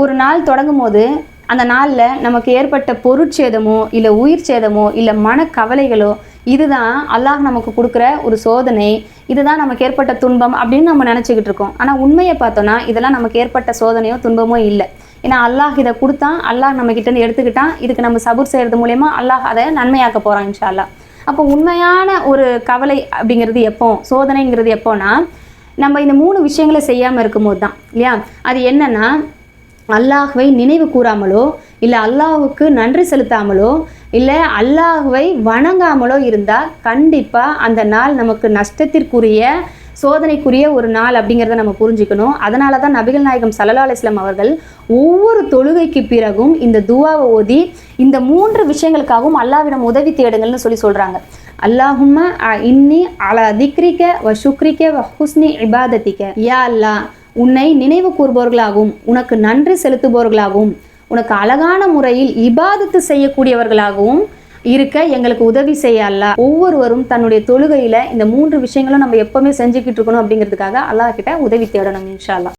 ஒரு நாள் தொடங்கும் போது அந்த நாளில் நமக்கு ஏற்பட்ட பொருட்சேதமோ இல்லை உயிர் சேதமோ இல்லை மனக்கவலைகளோ இதுதான் அல்லாஹ் நமக்கு கொடுக்குற ஒரு சோதனை. இதுதான் நமக்கு ஏற்பட்ட துன்பம் அப்படின்னு நம்ம நினச்சிக்கிட்டு இருக்கோம். ஆனால் உண்மையை பார்த்தோன்னா இதெல்லாம் நமக்கு ஏற்பட்ட சோதனையோ துன்பமோ இல்லை. ஏன்னா அல்லாஹ் இதை கொடுத்தான் அல்லாஹ் நம்ம கிட்டேருந்து எடுத்துக்கிட்டான். இதுக்கு நம்ம சபூர் செய்கிறது மூலயமா அல்லாஹ் அதை நன்மையாக்க போகிறான் இன்ஷா அல்லாஹ் அப்போ உண்மையான ஒரு கவலை அப்படிங்கிறது எப்போ சோதனைங்கிறது எப்போனா நம்ம இந்த மூணு விஷயங்களை செய்யாமல் இருக்கும்போது தான் இல்லையா? அது என்னன்னா அல்லாஹ்வை நினைவு கூறாமலோ இல்லை அல்லாஹுக்கு நன்றி செலுத்தாமலோ இல்லை அல்லாஹுவை வணங்காமலோ இருந்தால் கண்டிப்பாக அந்த நாள் நமக்கு நஷ்டத்திற்குரிய சோதனைக்குரிய ஒரு நாள் அப்படிங்கிறத நம்ம புரிஞ்சுக்கணும். அதனால தான் நபிகள் நாயகம் சல்லா அலிஸ்லாம் அவர்கள் ஒவ்வொரு தொழுகைக்கு பிறகும் இந்த துவாவை ஓதி இந்த மூன்று விஷயங்களுக்காகவும் அல்லாவிடம் உதவி தேடுங்கள்னு சொல்லி சொல்கிறாங்க அல்லாஹும்மா அ இன்னி அலா திக்ரிக்க வ சுக்ரிக்க வ ஹுஸ்னி இபாதத்திக்க. யா அல்லாஹ் உன்னை நினைவு கூறுபவர்களாகவும் உனக்கு நன்றி செலுத்துபவர்களாகவும் உனக்கு அழகான முறையில் இபாதத்து செய்யக்கூடியவர்களாகவும் இருக்க எங்களுக்கு உதவி செய்ய அல்லாஹ் ஒவ்வொருவரும் தன்னுடைய தொழுகையில இந்த மூன்று விஷயங்களும் நம்ம எப்பவுமே செஞ்சுக்கிட்டு இருக்கணும் அப்படிங்கிறதுக்காக அல்லாஹ் கிட்ட உதவி தேடணும் இன்ஷா அல்லாஹ்.